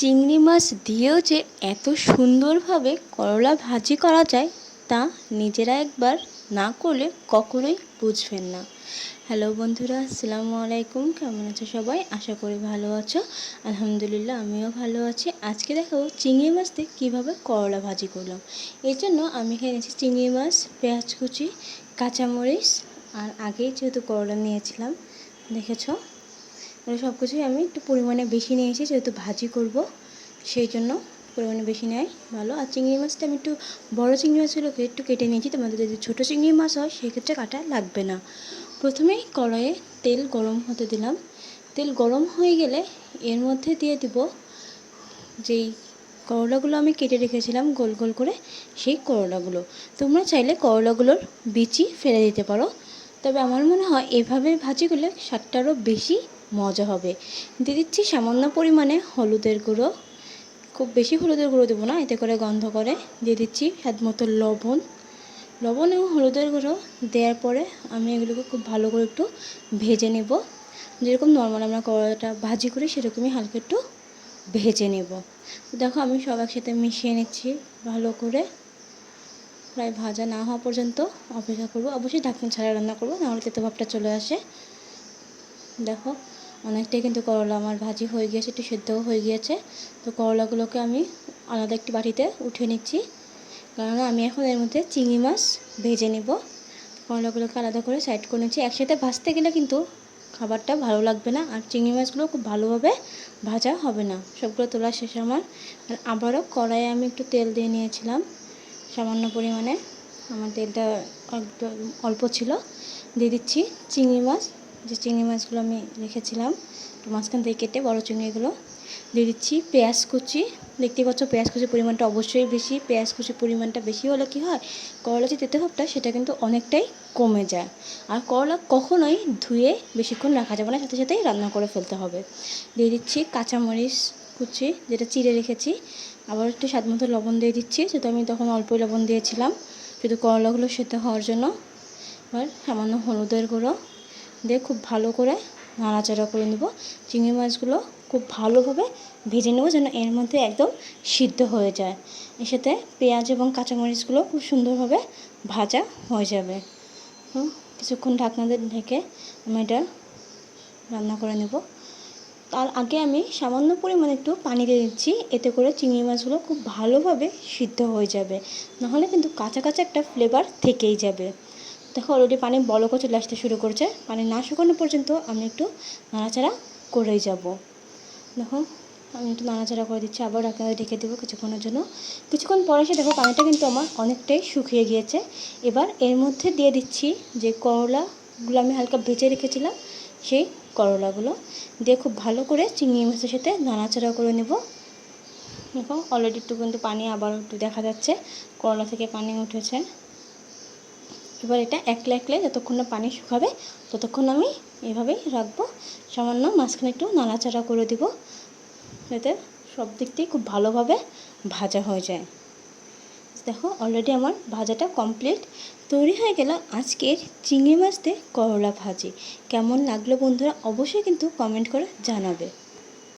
চিংড়ি মাছ দিয়েও যে এত সুন্দরভাবে করলা ভাজি করা যায় তা নিজেরা একবার না করলে কখনোই বুঝবেন না। হ্যালো বন্ধুরা, আসসালামু আলাইকুম। কেমন আছো সবাই? আশা করি ভালো আছো। আলহামদুলিল্লাহ, আমিও ভালো আছি। আজকে দেখো চিংড়ি মাছ দিয়ে কীভাবে করলা ভাজি করলাম। এর জন্য আমি এখানে চিংড়ি মাছ, পেঁয়াজ কুচি, কাঁচামরিচ আর আগেই যেহেতু করলা নিয়েছিলাম, দেখেছ? মানে সব কিছুই আমি একটু পরিমাণে বেশি নিয়েছি, যেহেতু ভাজি করব। সেই জন্য পরিমাণে বেশি নেয় ভালো। আর চিংড়ি মাছটা আমি একটু বড় চিংড়ি মাছগুলোকে একটু কেটে নিয়েছি, তোমাদের যদি ছোটো চিংড়ি মাছ হয়, সেক্ষেত্রে কাটা লাগবে না। প্রথমেই কড়াইয়ে তেল গরম হতে দিলাম। তেল গরম হয়ে গেলে এর মধ্যে দিয়ে দিব যেই করলাগুলো আমি কেটে রেখেছিলাম গোল গোল করে, সেই করলাগুলো। তোমরা চাইলে করলাগুলোর বিচি ফেলে দিতে পারো। তবে আমার মনে হয় এভাবে ভাজি করলে স্বাদটা আরও বেশি মজা হবে। দিয়ে দিচ্ছি সামান্য পরিমাণে হলুদের গুঁড়ো। খুব বেশি হলুদের গুঁড়ো দেবো না, এতে করে গন্ধ করে। দিয়ে দিচ্ছি স্বাদ মতো লবণ। লবণ এবং হলুদের গুঁড়ো দেওয়ার পরে আমি এগুলোকে খুব ভালো করে একটু ভেজে নেব। যেরকম নর্মাল আমরা কড়াইটা ভাজি করি, সেরকমই হালকা একটু ভেজে নেব। দেখো আমি সব একসাথে মিশিয়ে নিচ্ছি ভালো করে। প্রায় ভাজা না হওয়া পর্যন্ত অপেক্ষা করব। অবশ্যই ঢাকনা ছাড়া রান্না করব, নাহলে তেতো ভাবটা চলে আসে। দেখো, অনেকটাই কিন্তু করলা। আমার ভাজি হয়ে গিয়েছে, একটু সেদ্ধও হয়ে গিয়েছে। তো করলাগুলোকে আমি আলাদা একটি বাটিতে উঠিয়ে নিচ্ছি। কারণ আমি এখন এর মধ্যে চিংড়ি মাছ ভেজে নিব। করলাগুলোকে আলাদা করে সাইড করে নিচ্ছি। একসাথে ভাজতে গেলে কিন্তু খাবারটা ভালো লাগবে না। আর চিংড়ি মাছগুলো খুব ভালোভাবে ভাজা হবে না। সবগুলো তোলা শেষ আমার। আর আবারও কড়াইয়ে আমি একটু তেল দিয়ে নিয়েছিলাম। সামান্য পরিমাণে। আমার তেলটা অল্প ছিল। দিয়ে দিচ্ছি চিংড়ি মাছ। যে চিংড়ি মাছগুলো আমি রেখেছিলাম একটু মাঝখান থেকে কেটে বড়ো চিংড়িগুলো দিয়ে দিচ্ছি। পেঁয়াজ কুচি দেখতে পাচ্ছ পেঁয়াজ কুচির পরিমাণটা অবশ্যই বেশি। পেঁয়াজ কুচির পরিমাণটা বেশি হলে কি হয়, করলা যে তেতে ভাবটা সেটা কিন্তু অনেকটাই কমে যায়। আর করলা কখনোই ধুয়ে বেশিক্ষণ রাখা যাবে না, সাথে সাথেই রান্না করে ফেলতে হবে। দিয়ে দিচ্ছি কাঁচামরিচ কুচি, যেটা চিড়ে রেখেছি। আবার একটু স্বাদ মতো লবণ দিয়ে দিচ্ছি, যেহেতু আমি তখন অল্পই লবণ দিয়েছিলাম। শুধু করলাগুলো সেদ্ধ হওয়ার জন্য। এবার সামান্য হলুদের গুঁড়ো দিয়ে খুব ভালো করে নাড়াচাড়া করে নেব। চিংড়ি মাছগুলো খুব ভালোভাবে ভেজে নেব যেন এর মধ্যে একদম সিদ্ধ হয়ে যায়। এর সাথে পেঁয়াজ এবং কাঁচামরিচগুলো খুব সুন্দরভাবে ভাজা হয়ে যাবে। কিছুক্ষণ ঢাকনাদের ঢেকে আমি এটা রান্না করে নেব। তার আগে আমি সামান্য পরিমাণে একটু পানি দিয়ে দিচ্ছি, এতে করে চিংড়ি মাছগুলো খুব ভালোভাবে সিদ্ধ হয়ে যাবে। নাহলে কিন্তু কাঁচা কাঁচা একটা ফ্লেভার থেকেই যাবে। দেখো অলরেডি পানি বলকও চলে আসতে শুরু করছে। পানি না শুকানো পর্যন্ত আমি একটু নাড়াচাড়া করেই যাব। দেখো, আমি একটু নাড়াচাড়া করে দিচ্ছি, আবার ঢাকনা ঢেকে দেবো কিছুক্ষণের জন্য। কিছুক্ষণ পরে এসে দেখো পানিটা কিন্তু আমার অনেকটাই শুকিয়ে গিয়েছে। এবার এর মধ্যে দিয়ে দিচ্ছি যে করলাগুলো আমি হালকা ভেজে রেখেছিলাম, সেই করলাগুলো। দিয়ে খুব ভালো করে চিংড়ি মাছের সাথে নাড়াচাড়া করে নেব। দেখো অলরেডি একটু কিন্তু পানি আবার একটু দেখা যাচ্ছে, করলা থেকে পানি উঠেছে। এবার এটা একলে একলে যতক্ষণ না পানি শুকাবে, ততক্ষণ আমি এভাবেই রাখব। সামান্য মাঝখানে একটু নাড়াচাড়া করে দিব, যাতে সব দিক দিয়ে খুব ভালোভাবে ভাজা হয়ে যায়। দেখো অলরেডি আমার ভাজাটা কমপ্লিট তৈরি হয়ে গেল আজকের চিংড়ি মাছ দিয়ে করলা ভাজি। কেমন লাগল বন্ধুরা অবশ্যই কিন্তু কমেন্ট করে জানাবে।